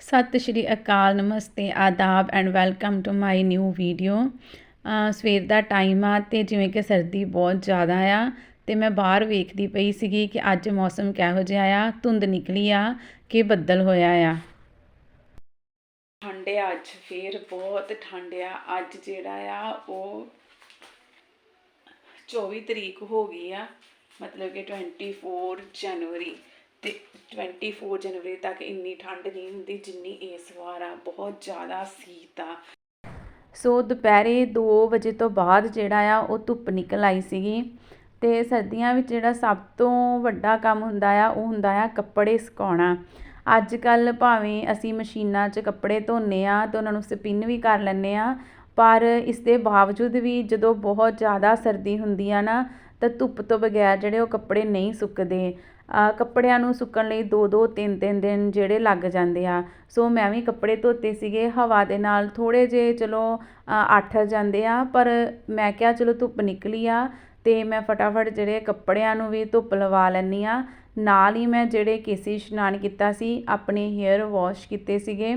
ਸਤਿ ਸ਼੍ਰੀ ਅਕਾਲ, ਨਮਸਤੇ, ਆਦਾਬ and welcome to my new video ਸਵੇਰ ਦਾ ਟਾਈਮ ਆ ਤੇ ਜਿਵੇਂ ਕਿ ਸਰਦੀ ਬਹੁਤ ਜ਼ਿਆਦਾ ਆ ਤੇ ਮੈਂ ਬਾਹਰ ਵੇਖਦੀ ਪਈ ਸੀਗੀ ਕਿ ਅੱਜ ਮੌਸਮ ਕਿਹੋ ਜਿਹਾ ਆ, ਧੁੰਦ ਨਿਕਲੀ ਆ ਕਿ ਬੱਦਲ ਹੋਇਆ ਆ। ਠੰਡ ਆ ਅੱਜ ਫੇਰ, ਬਹੁਤ ਠੰਡ ਆ। ਅੱਜ ਜਿਹੜਾ ਆ ਉਹ 24 ਤਰੀਕ ਹੋ ਗਈ ਆ, ਮਤਲਬ ਕਿ 24 ਜਨਵਰੀ ਤੇ 24 ਜਨਵਰੀ ਤੱਕ ਇੰਨੀ ਠੰਡ ਨਹੀਂ ਹੁੰਦੀ, ਜਿੰਨੀ ਇਸ ਵਾਰ ਆ, ਬਹੁਤ ਜ਼ਿਆਦਾ ਸੀਤ ਆ। ਸੋ ਦੁਪਹਿਰੇ 2 ਵਜੇ ਤੋਂ ਬਾਅਦ ਜਿਹੜਾ ਆ, ਉਹ ਧੁੱਪ ਨਿਕਲ ਆਈ ਸੀਗੀ ਤੇ ਸਰਦੀਆਂ ਵਿੱਚ ਜਿਹੜਾ ਸਭ ਤੋਂ ਵੱਡਾ ਕੰਮ ਹੁੰਦਾ ਆ, ਉਹ ਹੁੰਦਾ ਆ ਕੱਪੜੇ ਸੁਕਾਉਣਾ। ਅੱਜ ਕੱਲ ਭਾਵੇਂ ਅਸੀਂ ਮਸ਼ੀਨਾਂ 'ਚ ਕੱਪੜੇ ਧੋਨੇ ਆ ਤੇ ਉਹਨਾਂ ਨੂੰ ਸਪਿਨ ਵੀ ਕਰ ਲੈਂਦੇ ਆ, ਪਰ ਇਸ ਦੇ ਬਾਵਜੂਦ ਵੀ ਜਦੋਂ ਬਹੁਤ ਜ਼ਿਆਦਾ ਸਰਦੀ ਹੁੰਦੀ ਆ ਨਾ ਤਾਂ ਧੁੱਪ ਤੋਂ ਬਗੈਰ ਜਿਹੜੇ ਉਹ ਕੱਪੜੇ ਨਹੀਂ ਸੁੱਕਦੇ ਕੱਪੜਿਆਂ ਨੂੰ ਸੁੱਕਣ ਲਈ ਦੋ ਦੋ, ਤਿੰਨ ਤਿੰਨ ਦਿਨ ਜਿਹੜੇ ਲੱਗ ਜਾਂਦੇ ਆ। ਸੋ ਮੈਂ ਵੀ ਕੱਪੜੇ ਧੋਤੇ ਸੀਗੇ, ਹਵਾ ਦੇ ਨਾਲ ਥੋੜ੍ਹੇ ਜਿਹੇ ਚਲੋ ਅੱਠ ਜਾਂਦੇ ਆ, ਪਰ ਮੈਂ ਕਿਹਾ ਚਲੋ ਧੁੱਪ ਨਿਕਲੀ ਆ ਅਤੇ ਮੈਂ ਫਟਾਫਟ ਜਿਹੜੇ ਕੱਪੜਿਆਂ ਨੂੰ ਵੀ ਧੁੱਪ ਲਵਾ ਲੈਂਦੀ ਹਾਂ ਨਾਲ ਹੀ ਮੈਂ ਜਿਹੜੇ ਕੇਸੀ ਇਸ਼ਨਾਨ ਕੀਤਾ ਸੀ, ਆਪਣੇ ਹੇਅਰ ਵਾਸ਼ ਕੀਤੇ ਸੀਗੇ।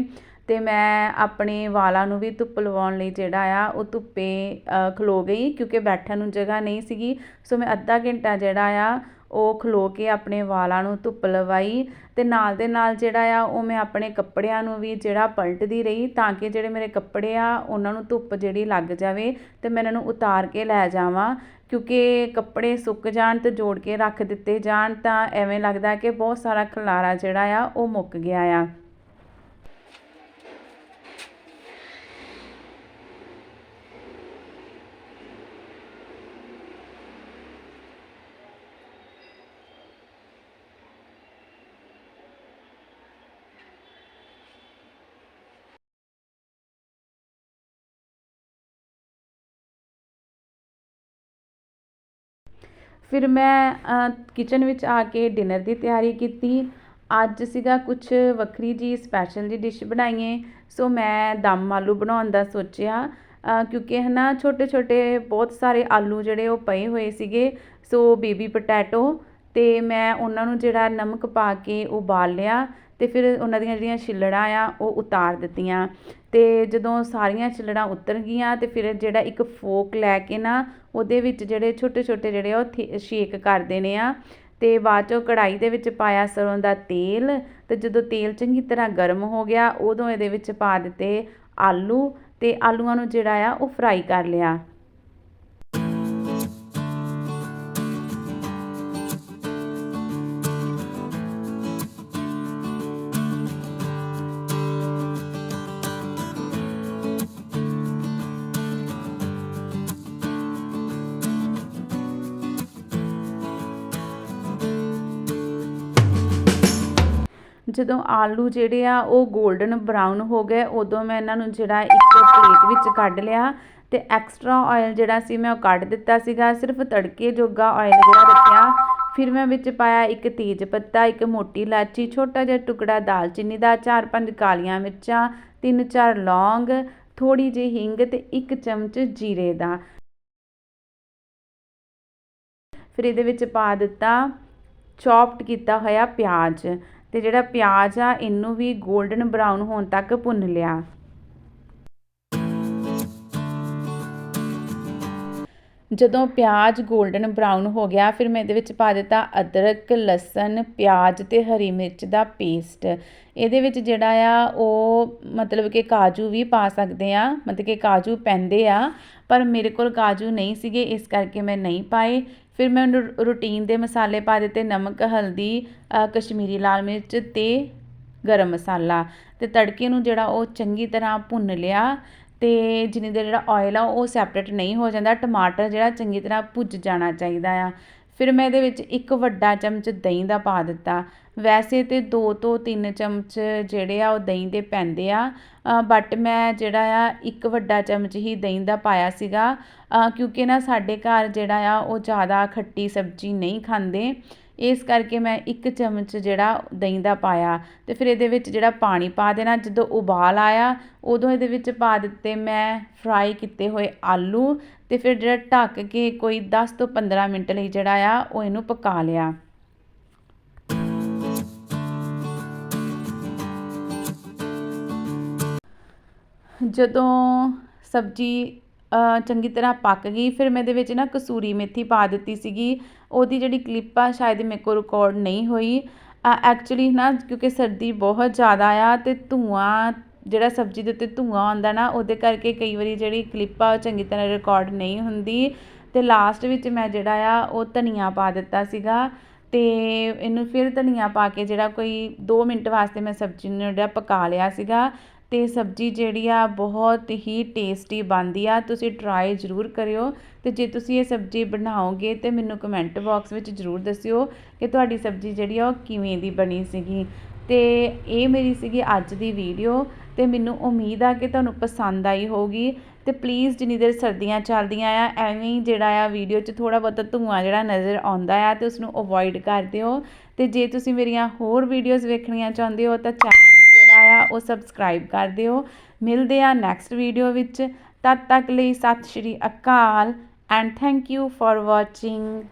ਅਤੇ ਮੈਂ ਆਪਣੇ ਵਾਲਾਂ ਨੂੰ ਵੀ ਧੁੱਪ ਲਵਾਉਣ ਲਈ ਜਿਹੜਾ ਆ, ਉਹ ਧੁੱਪੇ ਖਲੋ ਗਈ ਕਿਉਂਕਿ ਬੈਠਣ ਨੂੰ ਜਗ੍ਹਾ ਨਹੀਂ ਸੀਗੀ। ਸੋ ਮੈਂ ਅੱਧਾ ਘੰਟਾ ਜਿਹੜਾ ਆ, ਉਹ ਖਲੋ ਕੇ ਆਪਣੇ ਵਾਲਾਂ ਨੂੰ ਧੁੱਪ ਲਵਾਈ ਅਤੇ ਨਾਲ ਦੇ ਨਾਲ ਜਿਹੜਾ ਆ, ਉਹ ਮੈਂ ਆਪਣੇ ਕੱਪੜਿਆਂ ਨੂੰ ਵੀ ਜਿਹੜਾ ਪਲਟਦੀ ਰਹੀ ਤਾਂ ਕਿ ਜਿਹੜੇ ਮੇਰੇ ਕੱਪੜੇ ਆ, ਉਹਨਾਂ ਨੂੰ ਧੁੱਪ ਜਿਹੜੀ ਲੱਗ ਜਾਵੇ ਅਤੇ ਮੈਂ ਇਹਨਾਂ ਨੂੰ ਉਤਾਰ ਕੇ ਲੈ ਜਾਵਾਂ। ਕਿਉਂਕਿ ਕੱਪੜੇ ਸੁੱਕ ਜਾਣ ਅਤੇ ਜੋੜ ਕੇ ਰੱਖ ਦਿੱਤੇ ਜਾਣ ਤਾਂ ਐਵੇਂ ਲੱਗਦਾ ਕਿ ਬਹੁਤ ਸਾਰਾ ਖਲਾਰਾ ਜਿਹੜਾ ਆ, ਉਹ ਮੁੱਕ ਗਿਆ ਆ। ਫਿਰ ਮੈਂ ਕਿਚਨ ਵਿੱਚ ਆ ਕੇ ਡਿਨਰ ਦੀ ਤਿਆਰੀ ਕੀਤੀ। ਅੱਜ ਸੀਗਾ ਕੁਛ ਵੱਖਰੀ ਜਿਹੀ ਸਪੈਸ਼ਲ ਜਿਹੀ ਡਿਸ਼ ਬਣਾਈਏ। ਸੋ ਮੈਂ ਦਮ ਆਲੂ ਬਣਾਉਣ ਦਾ ਸੋਚਿਆ ਕਿਉਂਕਿ ਹੈ ਨਾ ਛੋਟੇ ਛੋਟੇ ਬਹੁਤ ਸਾਰੇ ਆਲੂ ਜਿਹੜੇ ਉਹ ਪਏ ਹੋਏ ਸੀਗੇ। ਸੋ ਬੇਬੀ ਪਟੈਟੋ ਅਤੇ ਮੈਂ ਉਹਨਾਂ ਨੂੰ ਜਿਹੜਾ ਨਮਕ ਪਾ ਕੇ ਉਬਾਲ ਲਿਆ। ਅਤੇ ਫਿਰ ਉਹਨਾਂ ਦੀਆਂ ਜਿਹੜੀਆਂ ਛਿੱਲੜਾਂ ਆ, ਉਹ ਉਤਾਰ ਦਿੱਤੀਆਂ। ਅਤੇ ਜਦੋਂ ਸਾਰੀਆਂ ਛਿੱਲੜਾਂ ਉਤਰ ਗਈਆਂ ਅਤੇ ਫਿਰ ਜਿਹੜਾ ਇੱਕ ਫੋਕ ਲੈ ਕੇ ਨਾ, ਉਹਦੇ ਵਿੱਚ ਜਿਹੜੇ ਛੋਟੇ ਛੋਟੇ ਜਿਹੜੇ ਆ, ਉਹ ਸ਼ੇਕ ਕਰ ਦੇਣੇ ਆ। ਅਤੇ ਬਾਅਦ ਚੋਂ ਕੜਾਹੀ ਦੇ ਵਿੱਚ ਪਾਇਆ ਸਰੋਂ ਦਾ ਤੇਲ ਅਤੇ ਜਦੋਂ ਤੇਲ ਚੰਗੀ ਤਰ੍ਹਾਂ ਗਰਮ ਹੋ ਗਿਆ, ਉਦੋਂ ਇਹਦੇ ਵਿੱਚ ਪਾ ਦਿੱਤੇ ਆਲੂ ਅਤੇ ਆਲੂਆਂ ਨੂੰ ਜਿਹੜਾ ਆ, ਉਹ ਫਰਾਈ ਕਰ ਲਿਆ। ਜਦੋਂ ਆਲੂ ਜਿਹੜੇ ਆ ਉਹ 골ਡਨ ਬਰਾਊਨ ਹੋ ਗਏ, ਉਦੋਂ ਮੈਂ ਇਹਨਾਂ ਨੂੰ ਜਿਹੜਾ ਇੱਕ ਪਲੇਟ ਵਿੱਚ ਕੱਢ ਲਿਆ ਤੇ ਐਕਸਟਰਾ ਆਇਲ ਜਿਹੜਾ ਸੀ ਮੈਂ ਉਹ ਕੱਢ ਦਿੱਤਾ ਸੀਗਾ, ਸਿਰਫ ਤੜਕੇ ਜੋਗਾ ਆਇਲ ਜਿਹੜਾ ਰੱਖਿਆ। ਫਿਰ ਮੈਂ ਵਿੱਚ ਪਾਇਆ ਇੱਕ ਤੇਜ ਪੱਤਾ, ਇੱਕ ਮੋਟੀ ਇਲਾਚੀ, ਛੋਟਾ ਜਿਹਾ ਟੁਕੜਾ ਦਾਲਚੀਨੀ ਦਾ, ਚਾਰ ਪੰਜ ਕਾਲੀਆਂ ਮਿਰਚਾਂ, ਤਿੰਨ ਚਾਰ ਲੌਂਗ ਥੋੜੀ ਜਿਹੀ ਹਿੰਗ ਤੇ ਇੱਕ ਚਮਚ ਜੀਰੇ ਦਾ। ਫਿਰ ਇਹਦੇ ਵਿੱਚ ਪਾ ਦਿੱਤਾ ਚੌਪਡ ਕੀਤਾ ਹੋਇਆ ਪਿਆਜ਼। ਅਤੇ ਜਿਹੜਾ ਪਿਆਜ਼ ਆ, ਇਹਨੂੰ ਵੀ 골ਡਨ ਬਰਾਊਨ ਹੋਣ ਤੱਕ ਭੁੰਨ ਲਿਆ। ਜਦੋਂ ਪਿਆਜ਼ 골ਡਨ ਬਰਾਊਨ ਹੋ ਗਿਆ, ਫਿਰ ਮੈਂ ਇਹਦੇ ਵਿੱਚ ਪਾ ਦਿੱਤਾ ਅਦਰਕ, ਲਸਣ, ਪਿਆਜ਼ ਤੇ ਹਰੀ ਮਿਰਚ ਦਾ ਪੇਸਟ ਇਹਦੇ ਵਿੱਚ ਜਿਹੜਾ ਆ, ਉਹ ਮਤਲਬ ਕਿ ਕਾਜੂ ਵੀ ਪਾ ਸਕਦੇ ਆ, ਮਤਲਬ ਕਿ ਕਾਜੂ ਪੈਂਦੇ ਆ, ਪਰ ਮੇਰੇ ਕੋਲ ਕਾਜੂ ਨਹੀਂ ਸੀਗੇ, ਇਸ ਕਰਕੇ ਮੈਂ ਨਹੀਂ ਪਾਏ। ਫਿਰ ਮੈਂ ਉਹਨੂੰ ਰੂਟੀਨ ਦੇ ਮਸਾਲੇ ਪਾ ਦਿੱਤੇ, ਨਮਕ, ਹਲਦੀ ਕਸ਼ਮੀਰੀ ਲਾਲ ਮਿਰਚ ਅਤੇ ਗਰਮ ਮਸਾਲਾ। ਅਤੇ ਤੜਕੇ ਨੂੰ ਜਿਹੜਾ ਉਹ ਚੰਗੀ ਤਰ੍ਹਾਂ ਭੁੰਨ ਲਿਆ ਤੇ ਜਿੰਨੀ ਦੇਰ ਜਿਹੜਾ ਆਇਲ ਆ ਉਹ ਸੈਪਰੇਟ ਨਹੀਂ ਹੋ ਜਾਂਦਾ, ਟਮਾਟਰ ਜਿਹੜਾ ਚੰਗੀ ਤਰ੍ਹਾਂ ਭੁੱਜ ਜਾਣਾ ਚਾਹੀਦਾ ਆ। ਫਿਰ ਮੈਂ ਇਹਦੇ ਵਿੱਚ ਇੱਕ ਵੱਡਾ ਚਮਚ ਦਹੀਂ ਦਾ ਪਾ ਦਿੱਤਾ। ਵੈਸੇ ਤਾਂ ਦੋ ਤੋਂ ਤਿੰਨ ਚਮਚ ਜਿਹੜੇ ਆ ਉਹ ਦਹੀਂ ਦੇ ਪੈਂਦੇ ਆ। ਬਟ ਮੈਂ ਜਿਹੜਾ ਆ, ਇੱਕ ਵੱਡਾ ਚਮਚ ਹੀ ਦਹੀਂ ਦਾ ਪਾਇਆ ਸੀਗਾ। ਕਿਉਂਕਿ ਨਾ ਸਾਡੇ ਘਰ ਜਿਹੜਾ ਆ, ਉਹ ਜ਼ਿਆਦਾ ਖੱਟੀ ਸਬਜ਼ੀ ਨਹੀਂ ਖਾਂਦੇ। ਇਸ ਕਰਕੇ ਮੈਂ ਇੱਕ ਚਮਚ ਜਿਹੜਾ ਦਹੀਂ ਦਾ ਪਾਇਆ। ਤੇ ਫਿਰ ਇਹਦੇ ਵਿੱਚ ਜਿਹੜਾ ਪਾਣੀ ਪਾ ਦੇਣਾ, ਜਦੋਂ ਉਬਾਲ ਆਇਆ, ਉਦੋਂ ਇਹਦੇ ਵਿੱਚ ਪਾ ਦਿੱਤੇ ਮੈਂ ਫਰਾਈ ਕੀਤੇ ਹੋਏ ਆਲੂ। ਤੇ ਫਿਰ ਜਿਹੜਾ ਢੱਕ ਕੇ ਕੋਈ 10 ਤੋਂ 15 ਮਿੰਟ ਲਈ ਜਿਹੜਾ ਆ, ਉਹ ਇਹਨੂੰ ਪਕਾ ਲਿਆ। ਜਦੋਂ ਸਬਜ਼ੀ ਚੰਗੀ ਤਰ੍ਹਾਂ ਪੱਕ ਗਈ, ਫਿਰ ਮੈਂ ਇਹਦੇ ਵਿੱਚ ਨਾ ਕਸੂਰੀ ਮੇਥੀ ਪਾ ਦਿੱਤੀ ਸੀਗੀ। ਉਹਦੀ ਜਿਹੜੀ ਕਲਿੱਪ ਆ, ਸ਼ਾਇਦ ਮੇਰੇ ਕੋਲ ਰਿਕਾਰਡ ਨਹੀਂ ਹੋਈ। ਐਕਚੁਅਲੀ ਨਾ, ਕਿਉਂਕਿ ਸਰਦੀ ਬਹੁਤ ਜ਼ਿਆਦਾ ਆ ਅਤੇ ਧੂੰਆਂ, ਜਿਹੜਾ ਸਬਜ਼ੀ ਦੇ ਉੱਤੇ ਧੂੰਆਂ ਆਉਂਦਾ ਨਾ, ਉਹਦੇ ਕਰਕੇ ਕਈ ਵਾਰੀ ਜਿਹੜੀ ਕਲਿੱਪ ਆ, ਉਹ ਚੰਗੀ ਤਰ੍ਹਾਂ ਰਿਕਾਰਡ ਨਹੀਂ ਹੁੰਦੀ। ਅਤੇ ਲਾਸਟ ਵਿੱਚ ਮੈਂ ਜਿਹੜਾ ਆ, ਉਹ ਧਨੀਆ ਪਾ ਦਿੱਤਾ ਸੀਗਾ ਅਤੇ ਇਹਨੂੰ ਫਿਰ ਧਨੀਆ ਪਾ ਕੇ ਜਿਹੜਾ ਕੋਈ ਦੋ ਮਿੰਟ ਵਾਸਤੇ ਮੈਂ ਸਬਜ਼ੀ ਨੂੰ ਜਿਹੜਾ ਪਕਾ ਲਿਆ ਸੀਗਾ ਅਤੇ ਸਬਜ਼ੀ ਜਿਹੜੀ ਆ ਬਹੁਤ ਹੀ ਟੇਸਟੀ ਬਣਦੀ ਆ। ਤੁਸੀਂ ਟਰਾਈ ਜ਼ਰੂਰ ਕਰਿਓ ਅਤੇ ਜੇ ਤੁਸੀਂ ਇਹ ਸਬਜ਼ੀ ਬਣਾਓਗੇ ਤਾਂ ਮੈਨੂੰ ਕਮੈਂਟ ਬਾਕਸ ਵਿੱਚ ਜ਼ਰੂਰ ਦੱਸਿਓ ਕਿ ਤੁਹਾਡੀ ਸਬਜ਼ੀ ਜਿਹੜੀ ਆ ਉਹ ਕਿਵੇਂ ਦੀ ਬਣੀ ਸੀਗੀ। ਅਤੇ ਇਹ ਮੇਰੀ ਸੀਗੀ ਅੱਜ ਦੀ ਵੀਡੀਓ ਅਤੇ ਮੈਨੂੰ ਉਮੀਦ ਆ ਕਿ ਤੁਹਾਨੂੰ ਪਸੰਦ ਆਈ ਹੋਊਗੀ। ਅਤੇ ਪਲੀਜ਼ ਜਿੰਨੀ ਦੇਰ ਸਰਦੀਆਂ ਚੱਲਦੀਆਂ ਆ, ਐਵੇਂ ਹੀ ਜਿਹੜਾ ਆ ਵੀਡੀਓ 'ਚ ਥੋੜ੍ਹਾ ਬਹੁਤਾ ਧੂੰਆਂ ਜਿਹੜਾ ਨਜ਼ਰ ਆਉਂਦਾ ਆ ਅਤੇ ਉਸ ਨੂੰ ਅਵੋਇਡ ਕਰ ਦਿਓ। ਅਤੇ ਜੇ ਤੁਸੀਂ ਮੇਰੀਆਂ ਹੋਰ ਵੀਡੀਓਜ਼ ਵੇਖਣੀਆਂ ਚਾਹੁੰਦੇ ਹੋ ਤਾਂ ਚੈਨਲ ਆ ਉਹ ਸਬਸਕ੍ਰਾਈਬ ਕਰ ਦਿਓ। ਮਿਲਦੇ ਆ ਨੈਕਸਟ ਵੀਡੀਓ ਵਿੱਚ। ਤਦ ਤੱਕ ਲਈ ਸਤਿ ਸ਼੍ਰੀ ਅਕਾਲ and thank you for watching